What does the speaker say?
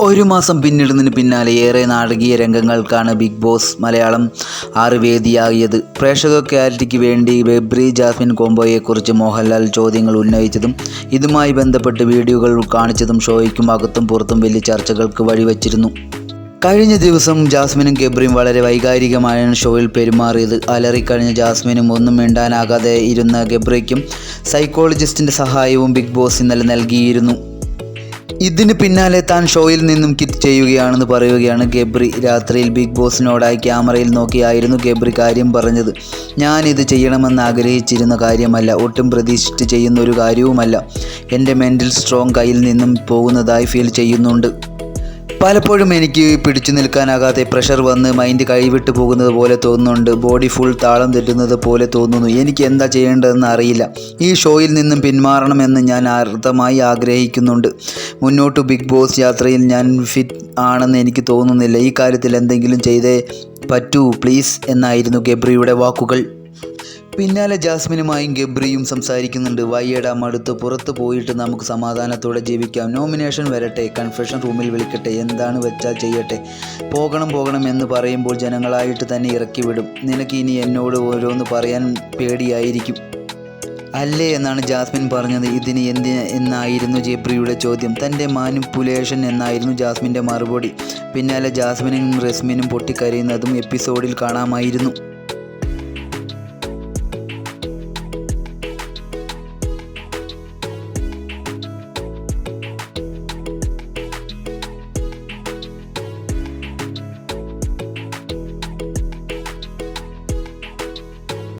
ഒരു മാസം പിന്നിടുന്നതിന് പിന്നാലെ ഏറെ നാടകീയ രംഗങ്ങൾക്കാണ് ബിഗ് ബോസ് മലയാളം ആറ് വേദിയാകിയത് പ്രേക്ഷക ക്ലാരിറ്റിക്ക് വേണ്ടി ബെബ്രി ജാസ്മിൻ കോംബോയെക്കുറിച്ച് മോഹൻലാൽ ചോദ്യങ്ങൾ ഉന്നയിച്ചതും ഇതുമായി ബന്ധപ്പെട്ട് വീഡിയോകൾ കാണിച്ചതും ഷോയ്ക്കും അകത്തും പുറത്തും വലിയ ചർച്ചകൾക്ക് വഴിവച്ചിരുന്നു. കഴിഞ്ഞ ദിവസം ജാസ്മിനും ഗബ്രിയും വളരെ വൈകാരികമായാണ് ഷോയിൽ പെരുമാറിയത്. അലറിക്കഴിഞ്ഞ ജാസ്മിനും ഒന്നും മിണ്ടാനാകാതെ ഇരുന്ന ഗബ്രിക്കും സൈക്കോളജിസ്റ്റിന്റെ സഹായവും ബിഗ് ബോസ് ഇന്നലെ നൽകിയിരുന്നു. ഇതിന് പിന്നാലെ താൻ ഷോയിൽ നിന്നും കിറ്റ് ചെയ്യുകയാണെന്ന് പറയുകയാണ് ഗബ്രി. രാത്രിയിൽ ബിഗ് ബോസിനോടായി ക്യാമറയിൽ നോക്കിയായിരുന്നു ഗബ്രി കാര്യം പറഞ്ഞത്. ഞാനിത് ചെയ്യണമെന്ന് ആഗ്രഹിച്ചിരുന്ന കാര്യമല്ല. ഒട്ടും പ്രതീക്ഷിച്ച് ചെയ്യുന്ന ഒരു കാര്യവുമല്ല. എന്റെ മെന്റൽ സ്ട്രോങ് കയ്യിൽ നിന്നും പോകുന്നതായി ഫീൽ ചെയ്യുന്നുണ്ട്. പലപ്പോഴും എനിക്ക് പിടിച്ചു നിൽക്കാനാകാതെ പ്രഷർ വന്ന് മൈൻഡ് കൈവിട്ട് പോകുന്നത് പോലെ തോന്നുന്നുണ്ട്. ബോഡി ഫുൾ താളം തെറ്റുന്നത് പോലെ തോന്നുന്നു. എനിക്ക് എന്താ ചെയ്യേണ്ടതെന്ന് അറിയില്ല. ഈ ഷോയിൽ നിന്നും പിന്മാറണമെന്ന് ഞാൻ അർത്ഥമായി ആഗ്രഹിക്കുന്നുണ്ട്. മുന്നോട്ട് ബിഗ് ബോസ് യാത്രയിൽ ഞാൻ ഫിറ്റ് ആണെന്ന് എനിക്ക് തോന്നുന്നില്ല. ഈ കാര്യത്തിൽ എന്തെങ്കിലും ചെയ്തേ പറ്റൂ പ്ലീസ് എന്നായിരുന്നു ഗബ്രിയുടെ വാക്കുകൾ. പിന്നാലെ ജാസ്മിനുമായും ഗബ്രിയും സംസാരിക്കുന്നുണ്ട്. വയ്യടാ മടുത്ത് പുറത്ത് പോയിട്ട് നമുക്ക് സമാധാനത്തോടെ ജീവിക്കാം. നോമിനേഷൻ വരട്ടെ കൺഫെഷൻ റൂമിൽ വിളിക്കട്ടെ എന്താണ് വെച്ചാൽ ചെയ്യട്ടെ. പോകണം പോകണം എന്ന് പറയുമ്പോൾ ജനങ്ങളായിട്ട് തന്നെ ഇറക്കി വിടും. നിനക്ക് ഇനി എന്നോട് ഓരോന്ന് പറയാൻ പേടിയായിരിക്കും. അല്ലേ എന്നാണ് ജാസ്മിൻ പറഞ്ഞത്. ഇതിന് എന്തിന് എന്നായിരുന്നു ജെബ്രിയുടെ ചോദ്യം. തന്റെ മാനിപ്പുലേഷൻ എന്നായിരുന്നു ജാസ്മിന്റെ മറുപടി. പിന്നാലെ ജാസ്മിനും റസ്മിനും പൊട്ടിക്കരയുന്നതും എപ്പിസോഡിൽ കാണാമായിരുന്നു.